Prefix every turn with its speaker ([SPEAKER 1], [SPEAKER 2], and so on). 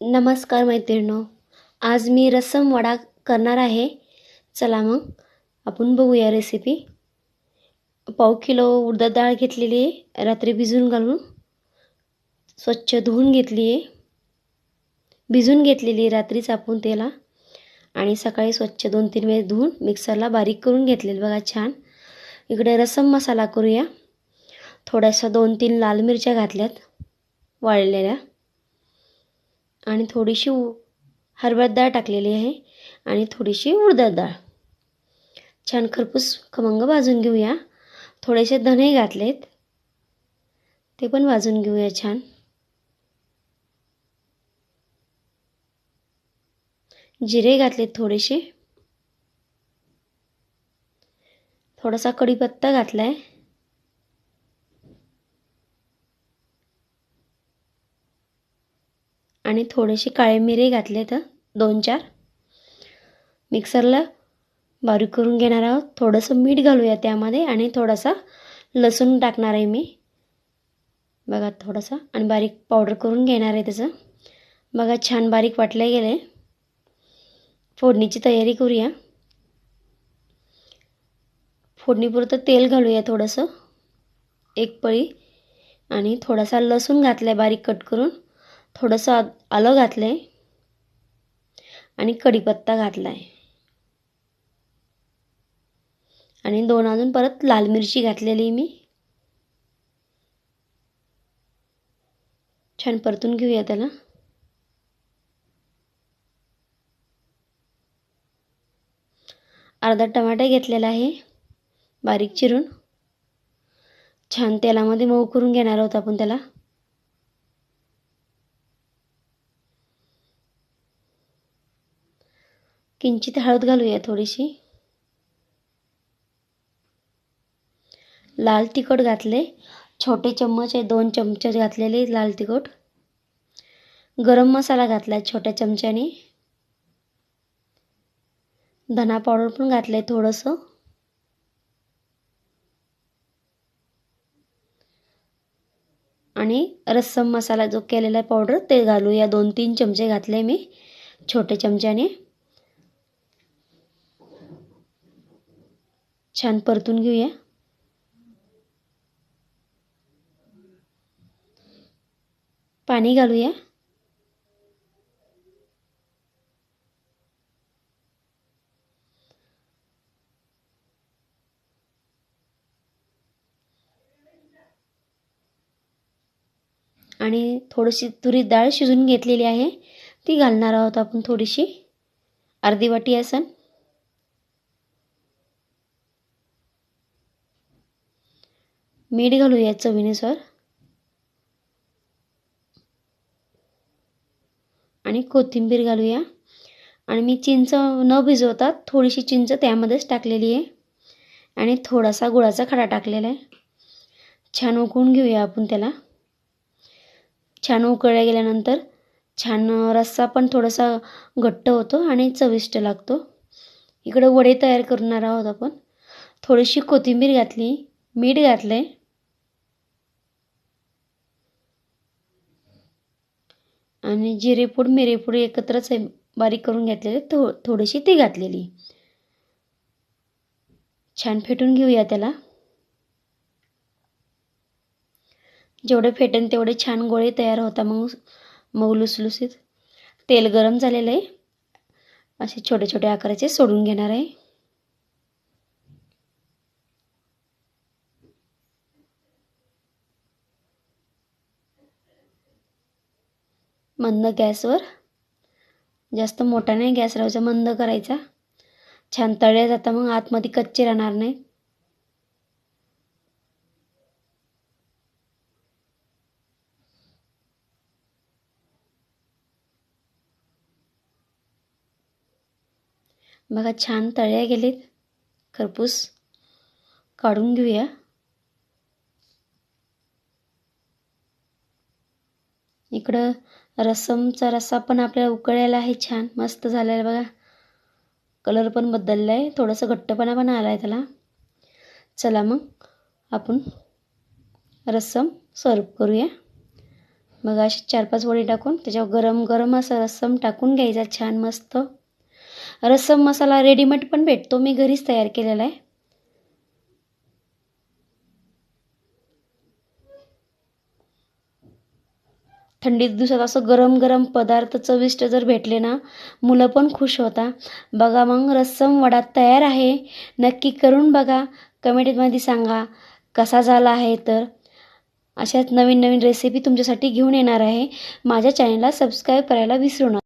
[SPEAKER 1] नमस्कार मैत्रिणो आज मी रसम वडा करणार आहे. चला मग आपण बघूया रेसिपी पाव किलो उडद डाळ घेतलेली आहे रात्री भिजून घालून. स्वच्छ धुवून घेतली आहे. भिजून घेतलेली आहे रात्रीच आपण त्याला आणि सकाळी स्वच्छ दोन तीन वेळेस धुवून मिक्सरला बारीक करून घेतलेलं बघा छान. इकडे रसम मसाला करूया. थोड्याशा दोन तीन लाल मिरच्या घातल्यात वाळलेल्या. आणि थोडीशी उ हरभरा डाळ टाकलेली आहे आणि थोडीशी उडदात डाळ. छान खरपूस खमंग भाजून घेऊया. थोडेसे धणे घातलेत. ते पण भाजून घेऊया छान. जिरे घातलेत थोडेसे. थोडासा कढीपत्ता घातला आहे आणि थोडेसे काळे मिरे घातले तर दोन चार. मिक्सरला बारीक करून घेणार आहोत. थोडंसं मीठ घालूया त्यामध्ये आणि थोडासा लसूण टाकणार आहे मी. बघा थोडासा आणि बारीक पावडर करून घेणार आहे त्याचं. बघा छान बारीक वाटलं गेलं आहे फोडणीची तयारी करूया. फोडणीपुरतं तेल घालूया थोडंसं. एक पळी. आणि थोडासा लसूण घातला आहे बारीक कट करून. थोडंसं आलं घातलं आहे आणि कढीपत्ता घातला आहे आणि दोन अजून परत लाल मिरची घातलेली मी. छान परतून घेऊया त्याला. अर्धा टमाटा घेतलेला आहे. बारीक चिरून. छान तेलामध्ये मऊ करून घेणार आहोत आपण त्याला. किंचित हळद घालूया थोडीशी. लाल तिखट घातले. छोटे चम्मच आहे दोन चमचे घातलेले लाल तिखट. गरम मसाला घातला छोट्या चमच्याने. धना पावडर पण घातलं आहे थोडंसं. आणि रस्सम मसाला जो केलेला आहे पावडर ते घालूया. दोन तीन चमचे घातले मी छोटे चमच्याने. छान परतून घेऊया. पाणी घालूया. आणि थोडीशी तुरी डाळ शिजून घेतलेली आहे. ती घालणार आहोत आपण थोडीशी. अर्धी वाटी असन. मीठ घालूया चवीनुसार आणि कोथिंबीर घालूया. आणि मी चिंच न भिजवता थोडीशी चिंच त्यामध्येच टाकलेली आहे. आणि थोडासा गुळाचा खडा टाकलेला आहे. छान उकळून घेऊया आपण त्याला. छान उकळल्या गेल्यानंतर छान रस्सा पण थोडासा घट्ट होतो आणि चविष्ट लागतो. इकडं वडे तयार करणार आहोत आपण. थोडीशी कोथिंबीर घातली मीठ घातलं आहे आणि जिरेपूड मिरेपूड एकत्रच आहे. बारीक करून घेतलेले थो थोडीशी ती घातलेली. छान फेटून घेऊया त्याला. जेवढे फेटेन तेवढे छान गोळे तयार होता मग मऊ लुसलुसीत तेल गरम झालेलं आहे. असे छोटे छोटे आकाराचे सोडून घेणार आहे. मंद गॅसवर. जास्त मोठा नाही गॅस राहायचा मंद करायचा. छान तळल्या जाता मग आतमध्ये कच्चे राहणार नाही. बघा छान तळ्या गेलेत. खरपूस काढून घेऊया. इकडं रसमचा रस्सा पण आपल्याला उकळलेला आहे छान मस्त झालेला बघा. कलर पण बदलला आहे थोडंसं घट्टपणा पण आला आहे त्याला. चला मग आपण रस्सम सर्व करूया. मग असे चार पाच वडी टाकून त्याच्यावर गरम गरम असा रस्सम टाकून घ्यायचा छान मस्त. रस्सम मसाला रेडीमेड पण भेटतो मी घरीच तयार केलेला आहे. थंडीत दिवसात असं गरम गरम पदार्थ चविष्ट जर भेटले ना मुलं पण खुश होता. बघा मग रस्सम वडा तयार आहे. नक्की करून बघा. कमेंटमध्ये सांगा कसा झाला आहे तर? अशाच नवीन नवीन रेसिपी तुमच्यासाठी घेऊन येणार आहे. माझ्या चॅनलला सबस्क्राईब करायला विसरू नका.